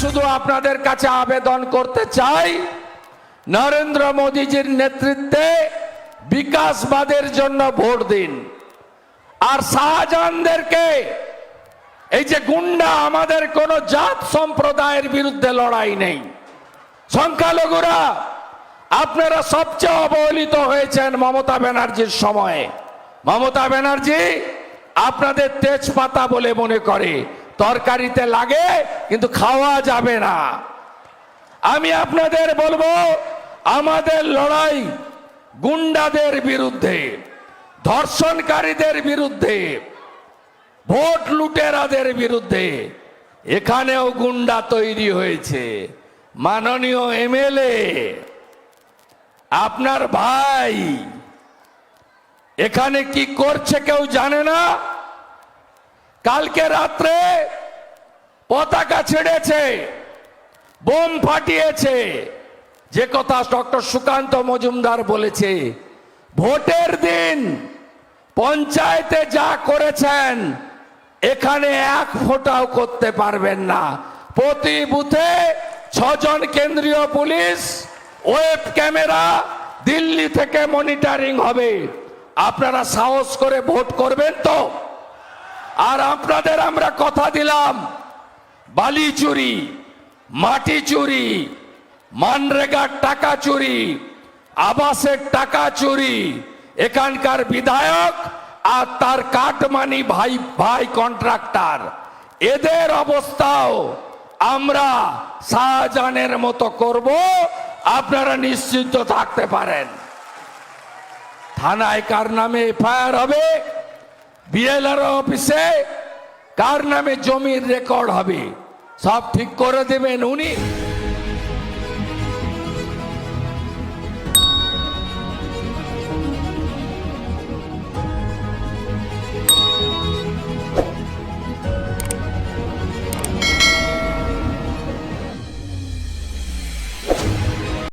শুধু আপনাদের কাছে আবেদন করতে চাই, নরেন্দ্র মোদীজির নেতৃত্বে বিকাশবাদের জন্য ভোট দিন। আর শাহজাহানদেরকে, এই যে গুন্ডা আমাদের কোন জাত সম্প্রদায়ের বিরুদ্ধে লড়াই নেই। সংখ্যালঘুরা, আপনারা সবচেয়ে অবহেলিত হয়েছেন মমতা ব্যানার্জির সময়ে। মমতা ব্যানার্জি আপনাদের তেজপাতা বলে মনে করে। তরকারিতে লাগে, কিন্তু খাওয়া যাবে না। আমি আপনাদের বলব, আমাদের লড়াই গুন্ডাদের বিরুদ্ধে, ধর্ষণকারীদের বিরুদ্ধে, ভোট লুটেরাদের বিরুদ্ধে। এখানেও গুন্ডা তৈরি হয়েছে। মাননীয় এমএলএ, আপনার ভাই, এখানে কি করছে কেউ জানে না? কালকে রাত্রে পতাকা ছেড়েছে, বোম ফাটিয়েছে। যে কথা ডক্টর সুকান্ত মজুমদার বলেছে, ভোটের দিন পঞ্চায়েতে যা করেছেন, এখানে এক ফোঁটাও করতে পারবেন না। প্রতি বুথে ছজন কেন্দ্রীয় পুলিশ, ওয়েব ক্যামেরা, দিল্লি থেকে মনিটরিং হবে। আপনারা সাহস করে ভোট করবেন তো? আর আপনাদের আমরা কথা দিলাম, বালি চুরি, মাটি চুরি মানরেগার টাকা চুরি, আবাসের টাকা চুরি, এখানকার বিধায়ক আর তার কাটমানি ভাই ভাই কন্ট্রাক্টর। এদের অবস্থাও আমরা শাহজাহানের মতো করব, আপনারা নিশ্চিন্ত থাকতে পারেন। থানায় কার নামে এফআইআর হবে? বিএলআর অফিসে কার নামে জমির রেকর্ড হবে? সব ঠিক করে দেবেন উনি।